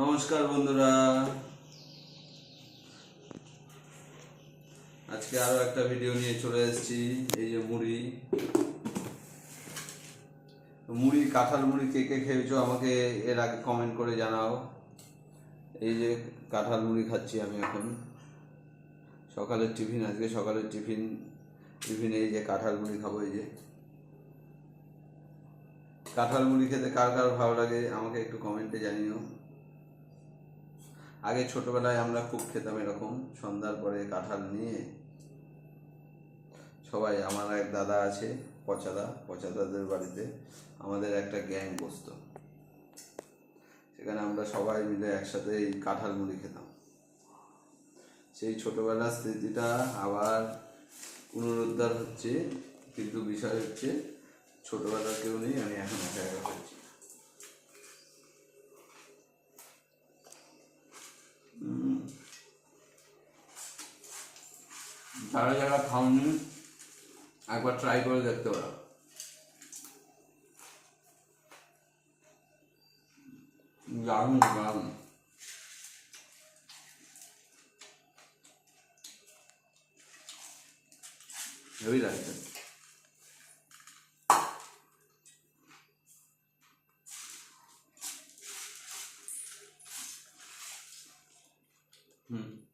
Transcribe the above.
নমস্কার বন্ধুরা। আজকে আরও একটা ভিডিও নিয়ে চলে এসেছি, এই যে মুড়ি। মুড়ি, কাঁঠাল মুড়ি কে কে খেয়েছো আমাকে এর আগে কমেন্ট করে জানাও। এই যে কাঁঠাল মুড়ি খাচ্ছি আমি এখন। সকালের টিফিন আজকে সকালের টিফিন টিফিনে এই যে কাঁঠাল মুড়ি খাব এই যে। কাঁঠাল মুড়ি খেতে কার কার ভালো লাগে আমাকে একটু কমেন্টে জানিও। আগে ছোটবেলায় আমরা খুব খেতাম এরকম, সন্ধ্যার পরে কাঁঠাল নিয়ে সবাই, আমার এক দাদা আছে, পচাদা, পচাদাদের বাড়িতে, আমাদের একটা গ্যাং বসতো। সেখানে আমরা সবাই মিলে একসাথে এই কাঁঠাল মুড়ি খেতাম। সেই ছোটবেলার স্মৃতিটা আবার পুনরুদ্ধার হচ্ছে, কিন্তু বিষয় হচ্ছে ছোটবেলার কেউ নেই, আমি এখন একা একা করছি যারা যারা খাওনি, একবার ট্রাই করে দেখতে পারো। দারুণ দারুণ। হেভি লাগছে Mm.